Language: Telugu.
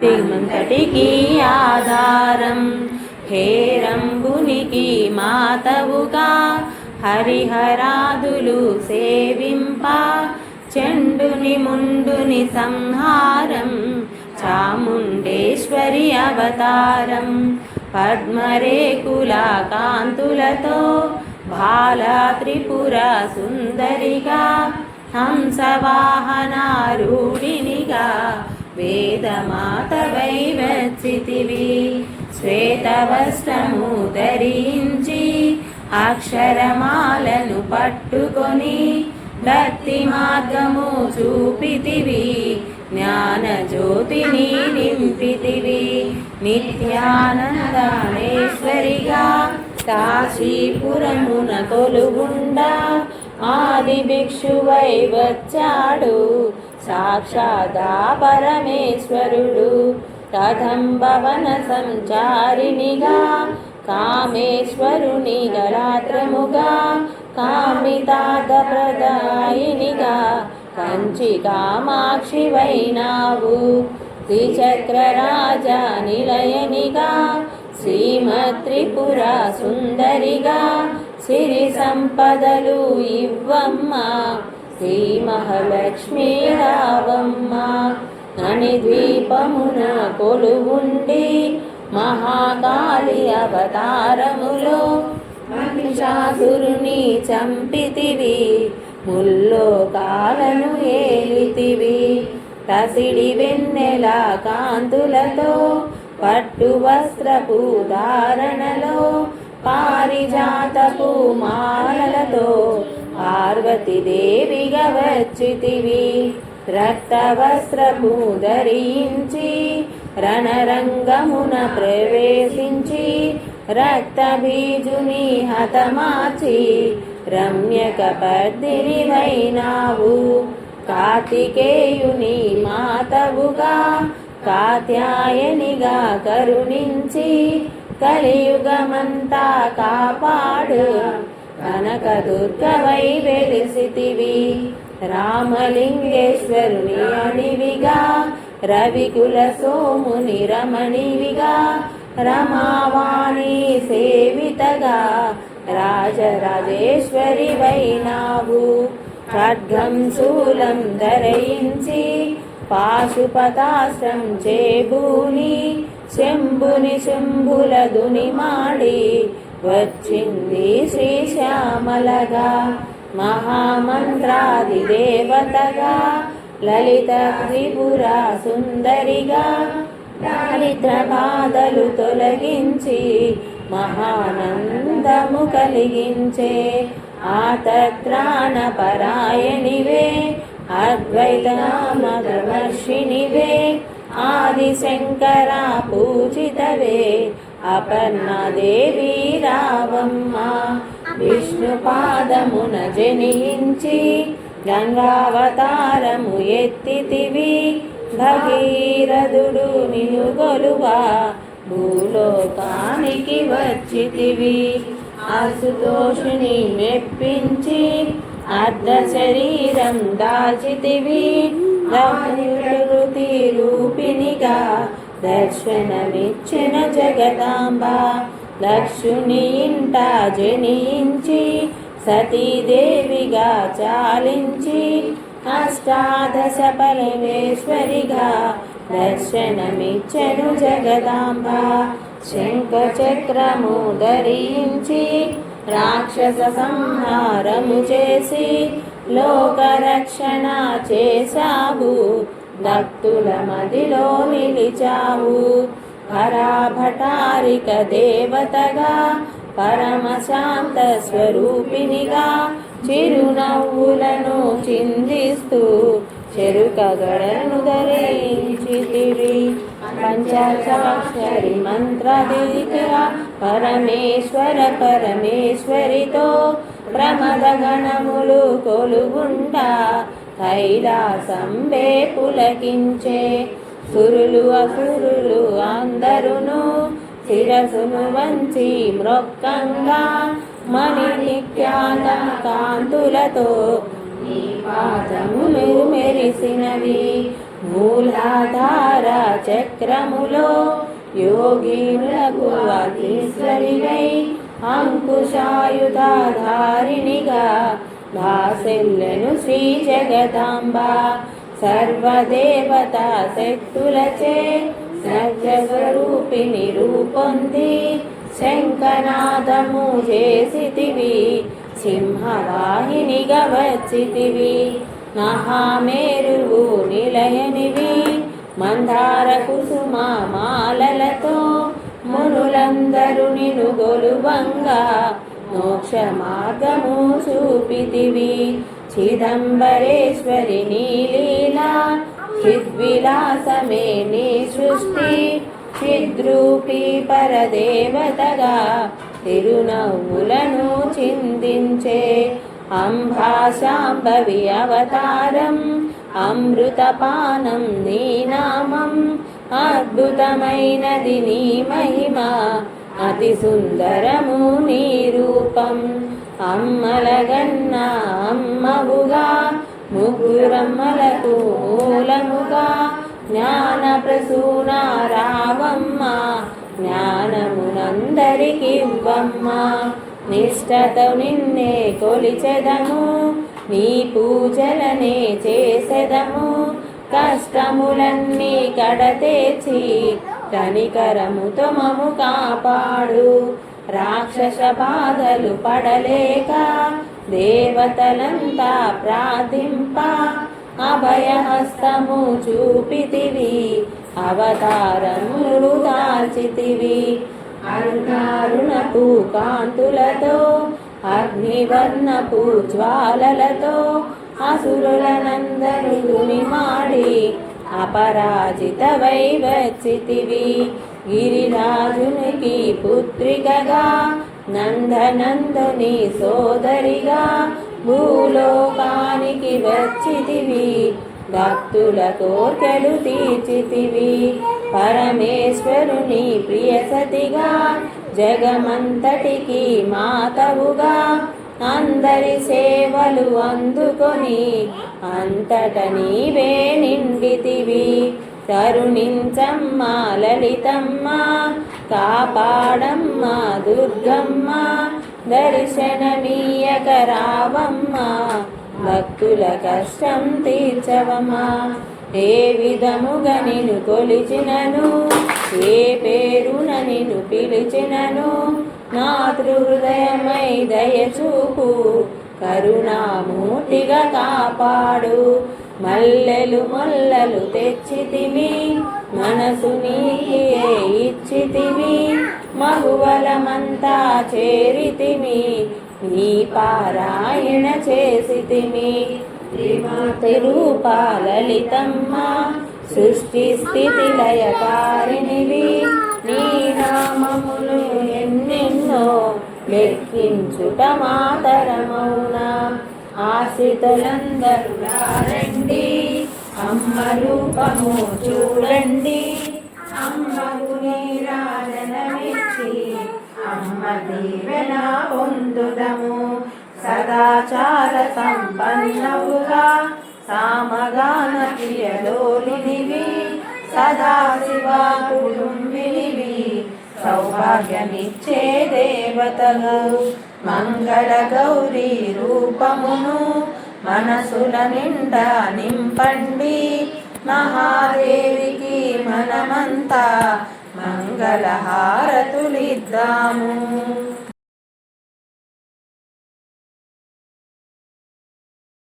తిమంతటికి ఆధారం. హేరంబునికి మాతవుగా హరిహరాదులు సేవింప. చెండుని ముండుని సంహారం చాముండేశ్వరి అవతారం. పద్మరేకుల కాంతులతో బాల త్రిపుర సుందరిగా హంసవాహనారూఢినిగా వేదమాతవై వచ్చితివి శ్వేతవస్త్రము ధరించి అక్షరమాలను పట్టుకొని భక్తి మార్గము చూపితివి. జ్ఞాన జ్యోతిని నింపితివి. నిత్యానందమేశ్వరిగా కాశీపురమున కొలుగుండా ఆది భిక్షువై వచ్చాడు. సాక్షాదా పరమేశ్వరుడు కథం భవన సంచారినిగా కామేశ్వరుని గరాత్రముగా కామితాత ప్రదాయినిగా కంచి కామాక్షి వైనావు త్రిచక్రరాజ నిలయనిగా శ్రీమత్రిపుర సుందరిగా సిరి సంపదలు ఇవ్వమ్మ. శ్రీ మహాలక్ష్మీ రావమ్మ. అని ద్వీపమున కొలువుండి మహాకాళి అవతారములో మహిషాసురుని చంపితివి. ముల్లో కాలను ఏలితివి. తసిడి వెన్నెల కాంతులతో పట్టు వస్త్రపు ధారణలో పారిజాతపు మాలలతో పార్వతి దేవి వచ్చితివి రక్త వస్త్రపు ధరించి రణరంగమున ప్రవేశించి రక్త బీజుని హతమార్చి రమ్యక పద్దినివైనావు కార్తికేయుని మాతవుగా కాత్యాయనిగా కరుణించి కలియుగమంతా కాపాడు. కనక దుర్గవై వెలిసితివి. రామలింగేశ్వరుని అణివిగా రవికుల సోముని రమణివిగా రమావాణి సేవితగా రాజరాజేశ్వరి వైనావు. ఖడ్గం శూలం ధరయించి పాశుపతాశ్రం చేబూని శంభుని శంభులదుని మాడి వచ్చింది శ్రీశ్యామలగా మహామంత్రాది దేవతగా లలిత త్రిపుర సుందరిగా దారిద్ర బాధలు తొలగించి మహానందము కలిగించే ఆతత్రాణ పరాయణివే అద్వైతనామదర్శినివే ఆదిశంకర పూజితవే అపర్ణదేవి రావమ్మ. విష్ణుపాదమున జనించి గంగావతారము ఎత్తితివి భగీరథుడు నిను గొలువా భూలోకానికి వచ్చితివి. అసుతోషుని మెప్పించి అర్ధ శరీరం దాచితివి. దాని ప్రకృతి రూపినిగా దర్శనమిచ్చిన జగదాంబ. లక్ష్మి ఇంట జనించి సతీదేవిగా చాలించి అష్టాదశ పరమేశ్వరిగా దర్శనమిచ్చను జగదాంబ. శంఖ చక్రము ధరించి రాక్షస సంహారము చేసి లోకరక్షణ చేశావు. భక్తుల మదిలో నిలిచావు. పరాభటారిక దేవతగా పరమశాంత స్వరూపినిగా చిరునవ్వులను చిందిస్తూ చెరుకగడను ధరించితివి. పంచాక్షరి మంత్రదేవిక పరమేశ్వర పరమేశ్వరితో ప్రమద గణములు కొలుగుండా కైలాసంబే పులకించే సురులు అసురులు అందరును శిరసును వంచి మృక్కంగా మణి నిత్యాన కాంతులతో నీ పాదములు మెరిసినవి మూలాధార చక్రములో యోగినులకు అతీశ్వరివై అంకుశాయుధారిణిగా భాసెల్లెను శ్రీ జగదాంబ. సర్వదేవత శక్తులచే సత్యస్వరూపిణి రూపొంది. శంఖనాదము చేసితివి సింహవాహినిగా వచ్చితివి. మహామేరు నిలయనివి మందార కుసుమ మాలలతో మునులందరు నిను గొలువంగా మోక్ష మార్గము చూపితివి. చిదంబరేశ్వరి నీలీలా చిద్విలాసమే నీ సృష్టి. చిద్రూపి పరదేవతగా తిరునవ్వులను చిందించే అంభాశాంభవి అవతారం. అమృతపానం నీ నామం అద్భుతమైనది నీ మహిమ అతి సుందరము నీ రూపం. అమ్మలగన్న అమ్మవుగా ముగ్గురమ్మలకు మూలముగా జ్ఞాన ప్రసూన రావమ్మ జ్ఞానమునందరికి ఇవ్వమ్మ. నిన్నే కొలిచెదము నీ పూజలనే చేసెదము. కష్టములన్నీ కడతేచి కనికరముతో మము కాపాడు. రాక్షస బాధలు పడలేక దేవతలంతా ప్రార్థింప. అభయహస్తము చూపితివి అవతారములు దాల్చితివి. అరుణారుణపు కాంతులతో అగ్నివర్ణపు జ్వాలలతో అసురులనందరు మాడి అపరాజితవై వచ్చితివి గిరిరాజునికి పుత్రికగా నందనందుని సోదరిగా భూలోకానికి వచ్చితివి. భక్తుల కోర్కెలు తీర్చితివి. పరమేశ్వరుని ప్రియసతిగా జగమంతటికి మాతవుగా. అందరి సేవలు అందుకొని అంతట నీవే నిండితివి. కరుణించమ్మా లలితమ్మ కాపాడమ్మ దుర్గమ్మ దర్శనమీయక రావమ్మ భక్తుల కష్టం తీర్చవమ్మా. ఏ విధముగా నేను కొలిచినను? ఏ పేరున నిన్ను పిలిచినను? నా హృదయమై దయచూపు కరుణామూర్తిగా కాపాడు. మల్లెలు మొల్లలు తెచ్చితివి మనసు నీకే ఇచ్చితివి మగువలమంతా చేరితిమి నీ పారాయణ చేసితిమి. త్రిమాతృపాలలితమ్మ సృష్టి స్థితి లయకారిణివి. నీ నామములు ఎన్నెన్నో లెక్కించుట మాతరమౌనా. ఆశ్రితులందరూ రండి అమ్మ రూపము చూడండి. అమ్మకు నీరాజనమిచ్చి అమ్మ దీవెన పొందుదము సంపన్నవుగా సామగాన ప్రియలోలినివి సదాశివ కుటుంబినివి సౌభాగ్యమిచ్చే దేవతలు మంగళ గౌరీ రూపమును మనసుల నిండా నింపండి. మహాదేవికి మనమంతా మంగళహారతులిద్దాము.